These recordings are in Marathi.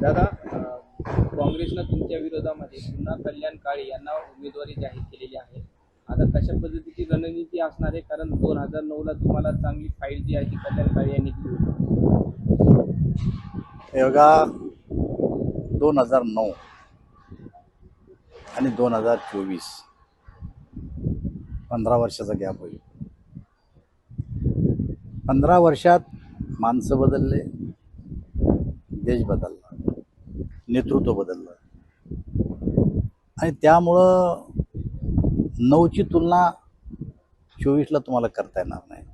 दादा काँग्रेसनं तुमच्या विरोधामध्ये पुन्हा कल्याण काळे यांना उमेदवारी जाहीर केलेली आहे. आता कशा पद्धतीची रणनीती असणार आहे? कारण दोन हजार नऊला तुम्हाला चांगली फाईल जी आहे ती कल्याण काळे यांनी दिली होती. बघा दोन हजार नऊ आणि दोन हजार चोवीस पंधरा वर्षाचा गॅप होईल. पंधरा वर्षात माणसं बदलले देश बदलला. नेतृत्व बदललं. आणि त्यामुळं नऊची तुलना चोवीसला तुम्हाला करता येणार नाही.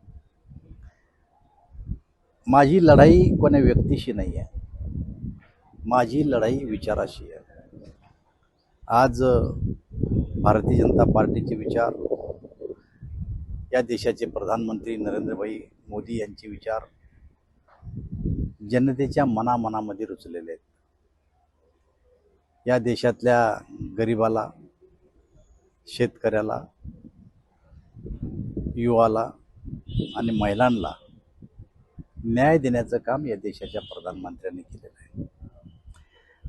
माझी लढाई कोण्या व्यक्तीशी नाही आहे माझी लढाई विचाराशी आहे. आज भारतीय जनता पार्टीचे विचार या देशाचे प्रधानमंत्री नरेंद्रभाई मोदी यांचे विचार जनतेच्या मनामनामध्ये रुचलेले आहेत. या देशातल्या गरिबाला शेतकऱ्याला युवाला आणि महिलांना न्याय देण्याचं काम या देशाच्या प्रधानमंत्र्यांनी केलेलं आहे.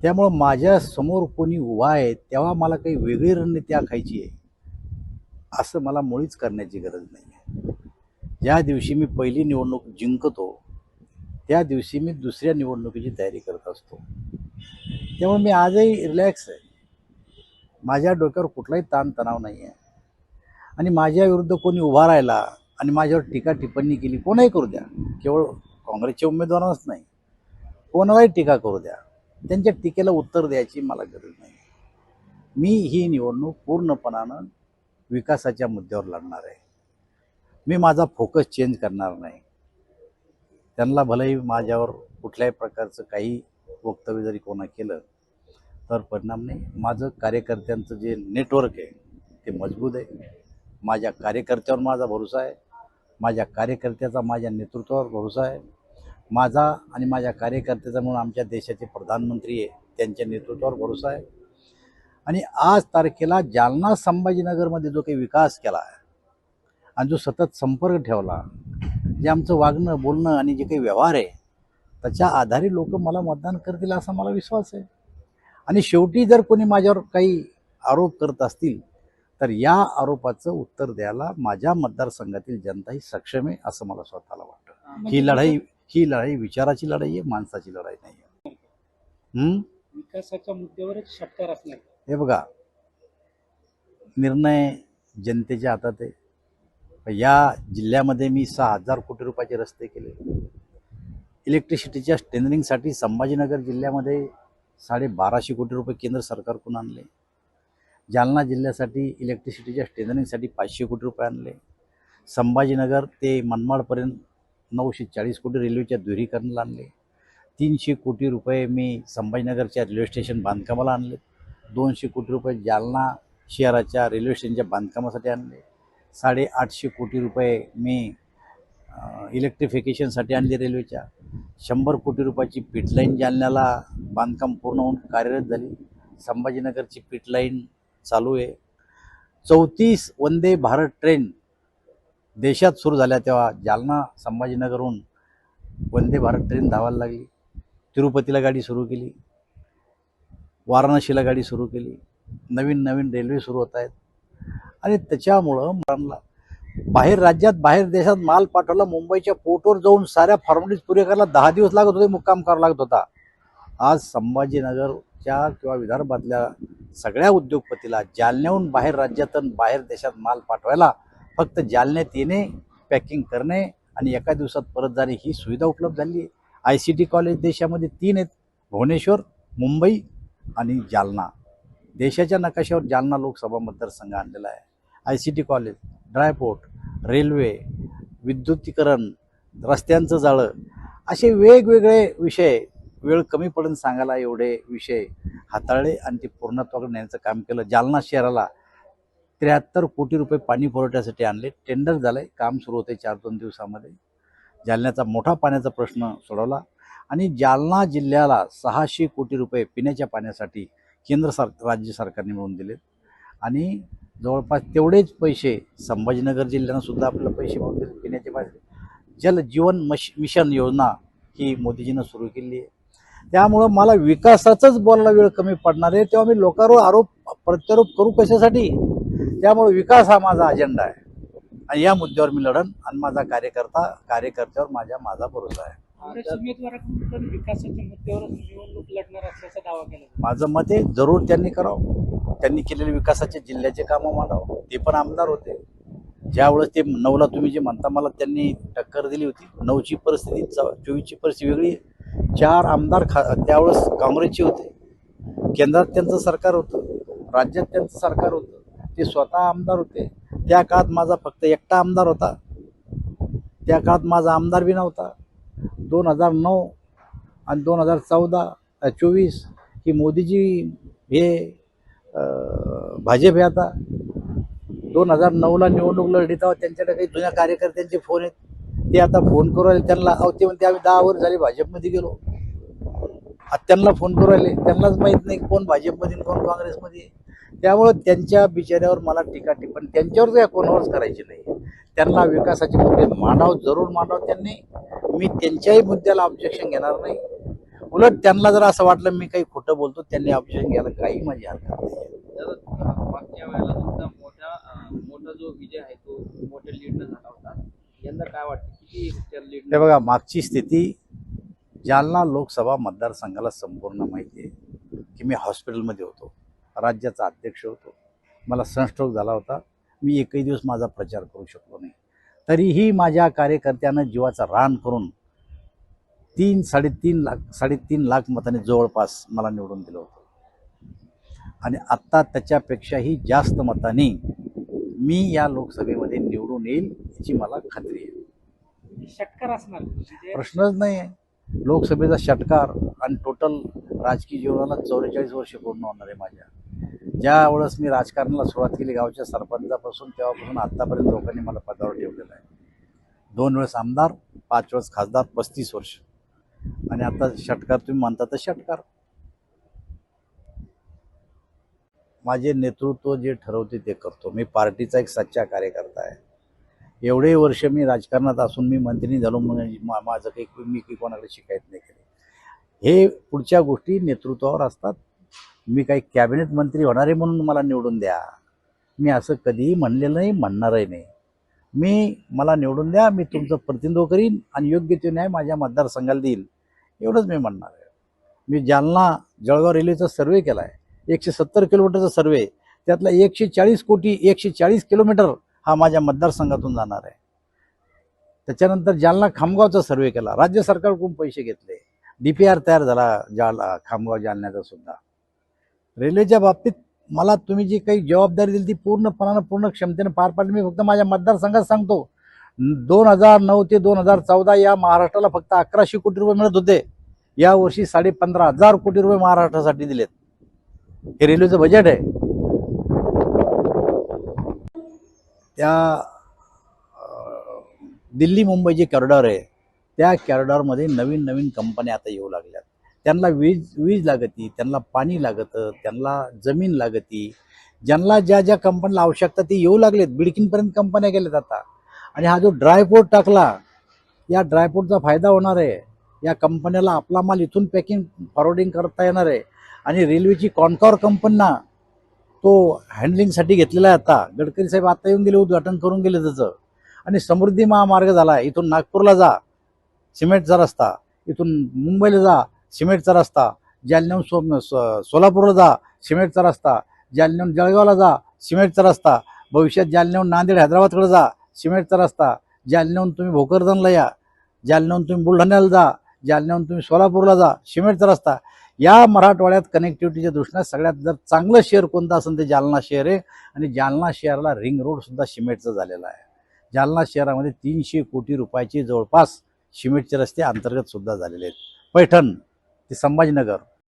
त्यामुळं माझ्यासमोर कोणी उभा आहे तेव्हा मला काही वेगळी रणनीती आखायची आहे असं मला मुळीच करण्याची गरज नाही आहे. ज्या दिवशी मी पहिली निवडणूक जिंकतो त्या दिवशी मी दुसऱ्या निवडणुकीची तयारी करत असतो. त्यामुळे मी आजही रिलॅक्स आहे. माझ्या डोक्यावर कुठलाही ताणतणाव नाही आहे आणि माझ्या विरुद्ध कोणी उभा राहिला आणि माझ्यावर टीका टिप्पणी केली कोणाही करू द्या. केवळ काँग्रेसच्या उमेदवारांनाच नाही. कोणालाही टीका करू द्या. त्यांच्या टीकेला उत्तर द्यायची मला गरज नाही. मी ही निवडणूक पूर्णपणानं विकासाच्या मुद्द्यावर लढणार आहे. मी माझा फोकस चेंज करणार नाही. त्यांना भलेही माझ्यावर कुठल्याही प्रकारचं काही वक्तव्य जरी कोणा केलं तर परिणाम नाही. माझं कार्यकर्त्यांचं जे नेटवर्क आहे ते मजबूत आहे. माझ्या कार्यकर्त्यावर माझा भरोसा आहे. माझ्या कार्यकर्त्याचा माझ्या नेतृत्वावर भरोसा आहे. माझा आणि माझ्या कार्यकर्त्याचा म्हणून आमच्या देशाचे प्रधानमंत्री आहे त्यांच्या नेतृत्वावर भरोसा आहे. आणि आज तारखेला जालना संभाजीनगरमध्ये जो काही विकास केला आहे आणि जो सतत संपर्क ठेवला जे आमचं वागणं बोलणं आणि जे काही व्यवहार आहे त्याच्या आधारे लोक मला मतदान करतील असा मला विश्वास आहे. आणि शेवटी जर कोणी माझ्यावर काही आरोप करत असतील तर या आरोपाचं उत्तर द्यायला माझ्या मतदारसंघातील जनता ही सक्षम आहे असं मला स्वतःला वाटतं. ही लढाई ही लढाई विचाराची लढाई आहे माणसाची लढाई नाही आहे? विकासाच्या मुद्द्यावरच षटकार असणार. हे बघा निर्णय जनतेच्या हातात आहे. या जिल्ह्यामध्ये मी सहा हजार कोटी रुपयाचे रस्ते केले. इलेक्ट्रिसिटीच्या टेंडरिंगसाठी संभाजीनगर जिल्ह्यामध्ये साडेबाराशे कोटी रुपये केंद्र सरकारकडून आणले. जालना जिल्ह्यासाठी इलेक्ट्रिसिटीच्या टेंडरिंगसाठी पाचशे कोटी रुपये आणले. संभाजीनगर ते मनमाडपर्यंत नऊशे चाळीस कोटी रेल्वेच्या दुरीकरणाला आणले. तीनशे कोटी रुपये मी संभाजीनगरच्या रेल्वे स्टेशन बांधकामाला आणले. दोनशे कोटी रुपये जालना शहराच्या रेल्वे स्टेशनच्या बांधकामासाठी आणले. साडेआठशे कोटी रुपये मी इलेक्ट्रिफिकेशनसाठी आणली रेल्वेच्या. शंभर कोटी रुपयाची पिटलाईन जालन्याला बांधकाम पूर्ण होऊन कार्यरत झाली. संभाजीनगरची पिटलाईन चालू आहे. चौतीस वंदे भारत ट्रेन देशात सुरू झाल्या तेव्हा जालना संभाजीनगरहून वंदे भारत ट्रेन धावायला लागली. तिरुपतीला गाडी सुरू केली. वाराणसीला गाडी सुरू केली. नवीन नवीन रेल्वे सुरू होत आहेत. आणि त्याच्यामुळं मला बाहेर राज्यात बाहेर देशात माल पाठवला मुंबईच्या पोर्टवर जाऊन साऱ्या फॉर्मॅलिटीज पुरे करायला दहा दिवस लागत होते मुक्काम करावा लागत होता. आज संभाजीनगरच्या किंवा विदर्भातल्या सगळ्या उद्योगपतीला जालन्याहून बाहेर राज्यातून बाहेर देशात माल पाठवायला फक्त जालन्यात येणे पॅकिंग करणे आणि एका दिवसात परत जाणे ही सुविधा उपलब्ध झाली आहे. आय सी टी कॉलेज देशामध्ये तीन आहेत. भुवनेश्वर मुंबई आणि जालना. देशाच्या नकाशावर जालना लोकसभा मतदारसंघ आणलेला आहे. I C T college dry port railway विद्युतीकरण रस्त्यांचं जाळं असे वेगवेगळे विषय वेळ कमी पडून सांगायला एवढे विषय हाताळले आणि ते पूर्णत्वाकडे नेण्याचं काम केलं. जालना शहराला त्र्याहत्तर कोटी रुपये पाणी पुरवठ्यासाठी आणले. टेंडर झालं आहे काम सुरू होते चार दोन दिवसामध्ये. जालन्याचा मोठा पाण्याचा प्रश्न सोडवला आणि जालना जिल्ह्याला सहाशे कोटी रुपये पिण्याच्या पाण्यासाठी केंद्र सर राज्य सरकारने मिळवून दिलेत. आणि जवळपास तेवढेच पैसे संभाजीनगर जिल्ह्यानं सुद्धा आपल्याला पैसे मिळवून दिले पिण्याचे जल जीवन मश मिशन योजना ही मोदीजीनं सुरू केली आहे. त्यामुळं मला विकासाचाच बोलायला वेळ कमी पडणार आहे. तेव्हा मी लोकांवर आरोप प्रत्यारोप करू कशासाठी? त्यामुळे विकास हा माझा अजेंडा आहे. आणि या मुद्द्यावर मी लढन आणि माझा कार्यकर्ता कार्यकर्त्यावर माझ्या माझा भरोसा आहे. काँग्रेस उमेदवाराकडून पण विकासाच्या मुद्द्यावरच निवडणूक लढणार असल्याचा दावा केला माझं मत आहे जरूर त्यांनी करावं. त्यांनी केलेले विकासाचे जिल्ह्याचे कामं मांडावं. ते पण आमदार होते. ज्यावेळेस ते नऊला तुम्ही जे म्हणता मला त्यांनी टक्कर दिली होती. नऊची परिस्थिती च- चोवीसची परिस्थिती वेगळी चार आमदार खा त्यावेळेस काँग्रेसचे होते. केंद्रात त्यांचं सरकार होतं. राज्यात त्यांचं सरकार होतं. ते स्वतः आमदार होते. त्या काळात माझा फक्त एकटा आमदार होता. त्या काळात माझा आमदार बी नव्हता. दोन हजार नऊ आणि दोन हजार चौदा चोवीस ही मोदीजी हे भाजप हे आता दोन हजार नऊला निवडणूक लढली तेव्हा त्यांच्याकडे काही जुन्या कार्यकर्त्यांचे फोन आहेत. ते आता फोन करू राहिले. त्यांना अहो ते म्हणते आम्ही दहा वर्ष झाले भाजपमध्ये गेलो. आता त्यांना फोन करू राहिले. त्यांनाच माहीत नाही कोण भाजपमध्ये कोण काँग्रेसमध्ये. आहे. त्यामुळं त्यांच्या बिचाऱ्यावर मला टीका टिप्पणी त्यांच्यावर काय कोणावरच करायची नाही. त्यांना विकासाचे मुद्दे मांडाव जरूर मांडाव त्यांनी. मी त्यांच्याही मुद्द्याला ऑब्जेक्शन घेणार नाही. उलट त्यांना जर असं वाटलं मी काही खोटं बोलतो त्यांनी ऑब्जेक्शन घ्यायला काही माझी हरकत नाही. मागच्या वेळेला तुमचा मोठा मोठा जो विजय आहे तो मोठ्या लीडनं झाला होता. यंदा काय वाटतं? किती लीड हे बघा मागची स्थिती जालना लोकसभा मतदारसंघाला संपूर्ण माहिती आहे की मी हॉस्पिटलमध्ये होतो. राज्याचा अध्यक्ष होतो. मला सनस्ट्रोक झाला होता. मी एकही दिवस माझा प्रचार करू शकलो नाही. तरीही माझ्या कार्यकर्त्यानं जीवाचा रान करून तीन साडेतीन लाख साडेतीन लाख मताने जवळपास मला निवडून दिलं होतं. आणि आत्ता त्याच्यापेक्षाही जास्त मताने मी या लोकसभेमध्ये निवडून येईल याची मला खात्री आहे. षटकार असणार म्हणजे प्रश्नच नाही आहे. लोकसभेचा षटकार आणि टोटल राजकीय जीवनाला चौवेचाळीस वर्ष पूर्ण होणार आहे माझ्या. ज्या वेळेस मी राजकारणाला सुरुवात केली गावच्या सरपंचापासून तेव्हापासून आत्तापर्यंत लोकांनी मला पदावर ठेवलेलं आहे. दोन वेळेस आमदार पाच वेळेस खासदार पस्तीस वर्ष. आणि आता षटकार तुम्ही म्हणता तर षटकार. माझे नेतृत्व जे ठरवते ते करतो. मी पार्टीचा एक सच्चा कार्यकर्ता आहे. एवढे वर्ष मी राजकारणात असून मी मंत्री झालो म्हणून मा- माझं काही मी काही कोणाकडे शिकायत नाही केले. हे पुढच्या गोष्टी नेतृत्वावर असतात. मी काही कॅबिनेट मंत्री होणारे म्हणून मला निवडून द्या. मी असं कधीही म्हणलेलं नाही म्हणणारही नाही. मी मला निवडून द्या मी तुमचं प्रतिनिधित्व करीन आणि योग्य ते न्याय माझ्या मतदारसंघाला देईल. एवढंच मी म्हणणार आहे. मी जालना जळगाव रेल्वेचा सर्वे केला आहे एकशे सत्तर किलोमीटरचा सर्वे त्यातला एकशे चाळीस कोटी एकशे चाळीस किलोमीटर हा माझ्या मतदारसंघातून जाणार आहे. त्याच्यानंतर जालना खामगावचा सर्वे केला. राज्य सरकारकडून पैसे घेतले. डी पी आर तयार झाला जाल खामगाव जालन्याचा सुद्धा. रेल्वेच्या बाबतीत मला तुम्ही जी काही जबाबदारी दिली ती पूर्णपणानं पूर्ण क्षमतेनं पार पाडली. मी फक्त माझ्या मतदारसंघात सांगतो दोन हजार नऊ ते दोन हजार चौदा या महाराष्ट्राला फक्त अकराशे कोटी रुपये मिळत होते. यावर्षी साडे पंधरा हजार कोटी रुपये महाराष्ट्रासाठी दिलेत. हे रेल्वेचं बजेट आहे. त्या दिल्ली मुंबई जे कॉरिडॉर आहे त्या कॉरिडॉरमध्ये नवीन नवीन कंपन्या आता येऊ लागल्यात. त्यांना वीज वीज लागती त्यांना पाणी लागतं त्यांना जमीन लागती. ज्यांना ज्या ज्या कंपनीला आवश्यकता ती येऊ लागलेत. बिडकीनपर्यंत कंपन्या गेल्यात आता. आणि हा जो ड्रायपोर्ट टाकला या ड्रायपोर्टचा फायदा होणार आहे. या कंपन्याला आपला माल इथून पॅकिंग फॉरवर्डिंग करता येणार आहे. आणि रेल्वेची कॉनकॉर कंपन्यांना तो हँडलिंगसाठी घेतलेला आहे आता. गडकरी साहेब आता येऊन गेले उद्घाटन करून गेले त्याचं. आणि समृद्धी महामार्ग झाला. आहे इथून नागपूरला जा. सिमेंटचा रस्ता. इथून मुंबईला जा. सिमेंटचा रस्ता जालन्याहून सो सो- सोलापूरला जा सिमेंटचा रस्ता जालन्याहून जळगावला जा सिमेंटचा रस्ता. भविष्यात जालन्याहून नांदेड हैदराबादकडे जा सिमेंटचा रस्ता. जालन्याहून तुम्ही भोकरदनला या जालन्याहून तुम्ही बुलढाण्याला जा जालन्याहून तुम्ही सोलापूरला जा सिमेंटचा रस्ता. या मराठवाड्यात कनेक्टिव्हिटीच्या दृष्टीने सगळ्यात जर चांगलं शहर कोणतं असेल ते जालना शहर आहे. आणि जालना शहराला रिंग रोडसुद्धा सिमेंटचा झालेला आहे. जालना शहरामध्ये तीनशे कोटी रुपयाचे जवळपास सिमेंटचे रस्ते अंतर्गतसुद्धा झालेले आहेत. पैठण ते संभाजीनगर.